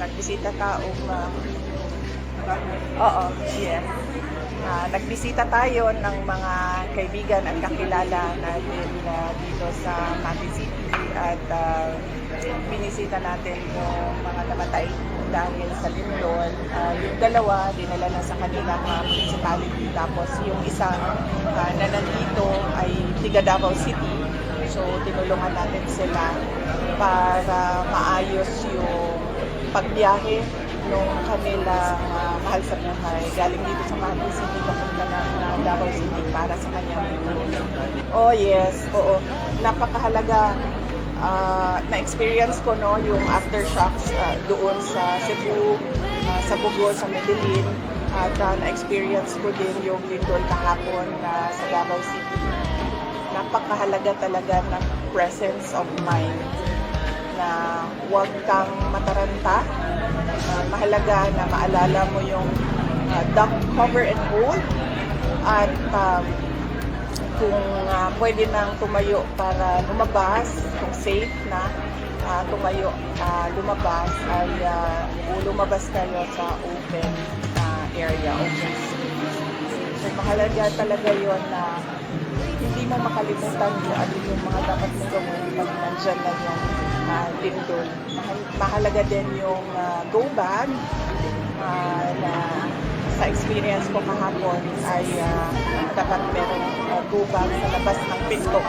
nagbisita ka o ma... Oo, yes. Ah, nagbisita tayo ng mga kaibigan at kakilala natin ah, dito sa Makati City at ah, binisita natin yung mga namatay dahil sa lindol. Ah, yung dalawa, dinala na sa kanilang ah, municipality. Tapos yung isa ah, na nandito ay tiga Davao City. So, tinulungan natin sila para maayos yung pagbiyahe nung kanilang ah, mahal sa buhay. Galing dito sa Makati City, papunta ng uh, Davao City para sa kanyang Oh yes, oo. Napakahalaga ah, na-experience ko no yung aftershocks ah, doon sa Cebu, ah, sa Bugol, sa Medellin at ah, na-experience ko din yung lindol kahapon na sa Davao City. Napakahalaga talaga ng presence of mind na huwag kang mataranta. Ah, mahalaga na maalala mo yung ah, duck cover and hold at um, kung ah, pwede nang tumayo para lumabas, kung safe na ah, tumayo, ah, lumabas, ay ah, lumabas kayo sa open ah, area, open space. So mahalaga talaga yon na mo makalimutan kung ano yung mga dapat mong gawin pag nandyan na yung uh, lindol. Mahal- mahalaga din yung ah, go bag ah, na sa experience ko kahapon ay ah, dapat meron uh, go bag sa labas ng pinto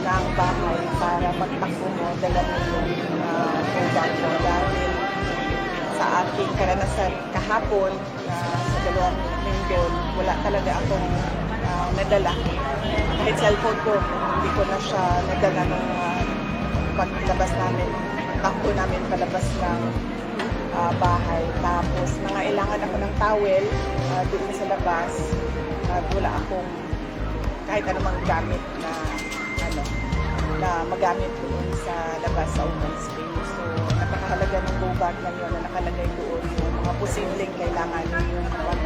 ng bahay para pagtakbo mo, dala mo yung ah, go bag mo dahil sa aking karanasan kahapon na sa dalawang linggo, wala talaga akong ah, nadala. Kahit cellphone ko, hindi ko na siya nadala nung ah, paglabas namin, takbo namin palabas ng ah, bahay. Tapos, nangailangan ako ng towel ah, doon sa labas. At wala akong kahit anumang gamit na ano na magamit doon sa labas sa open space. So, napakahalaga ng go bag na yun na nakalagay doon yung mga posibleng kailangan pag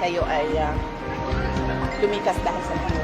kayo ay ah, lumikas dahil sa virus.